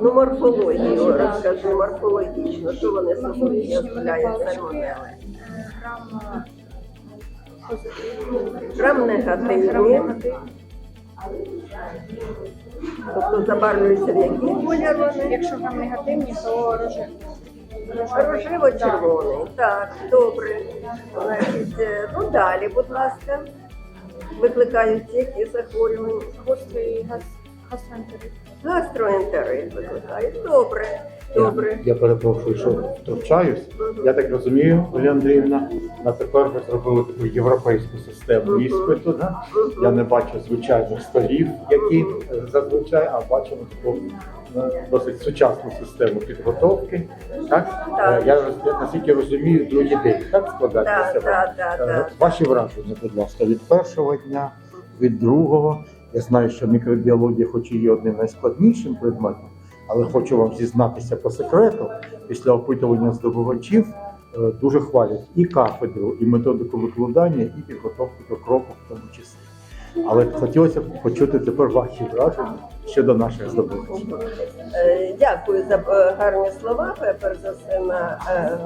Ну, морфологію розкажи, морфологічно, що вони собою являють сальмонели. е, грам негативні. негативний. Тобто забарвлюються в який колір вони? Якщо грам негативні, то рожевий. Рожево-червоний. Так, добре. Значить, е, ну далі, будь ласка. Викликають які захворювання. Гострий газ, гастроентерит. Гастроентерит викликають. Добре, добре. Я, я перепрошую, що втручаюсь. Я так розумію, Оля Андріївна, на тепер ви зробили таку європейську систему іспиту. Да? Я не бачу звичайних столів, які зазвичай, а бачимо таку е, досить сучасну систему підготовки. Так? Так. Е, Я я наскільки розумію, другий день так складається. Так, так, так, Е, так. Ваші враження, будь ласка, від першого дня, від другого. Я знаю, що мікробіологія, хоч і є одним найскладнішим предметом, але хочу вам зізнатися по секрету. Після опитування здобувачів е, дуже хвалять і кафедру, і методику викладання, і підготовку до кроку в тому числі. Але хотілося б почути тепер ваші враження щодо наших здобувачів. Е, Дякую за е, гарні слова, перш за все на е,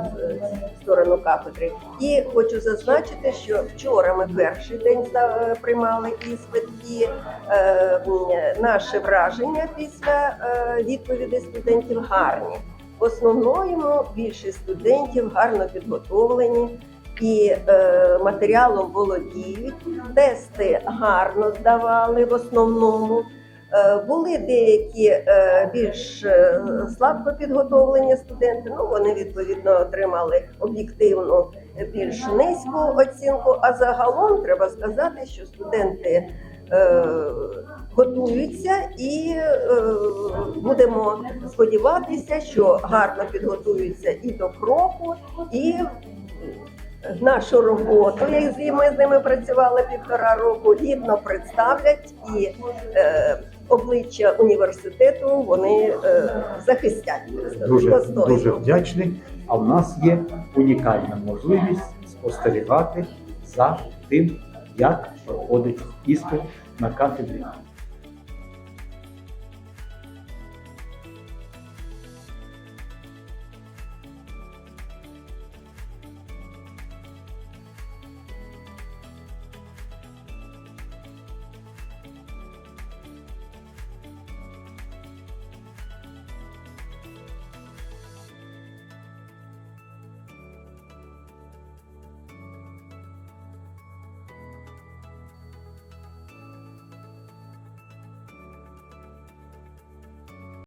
сторону кафедри. І хочу зазначити, що вчора ми перший день е, приймали іспит, і е, наше враження після е, відповідей студентів гарні. В основному більшість студентів гарно підготовлені. І е, матеріалом володіють, тести гарно здавали в основному. Е, Були деякі е, більш е, слабко підготовлені студенти. Ну вони відповідно отримали об'єктивну більш низьку оцінку. А загалом треба сказати, що студенти готуються і будемо сподіватися, що гарно підготуються і до кроку, і нашу роботу, як з- ми з ними працювали півтора року, гідно представлять і е, обличчя університету вони е, захистять. Дуже, дуже вдячний. А в нас є унікальна можливість спостерігати за тим, як проходить іспит на кафедрі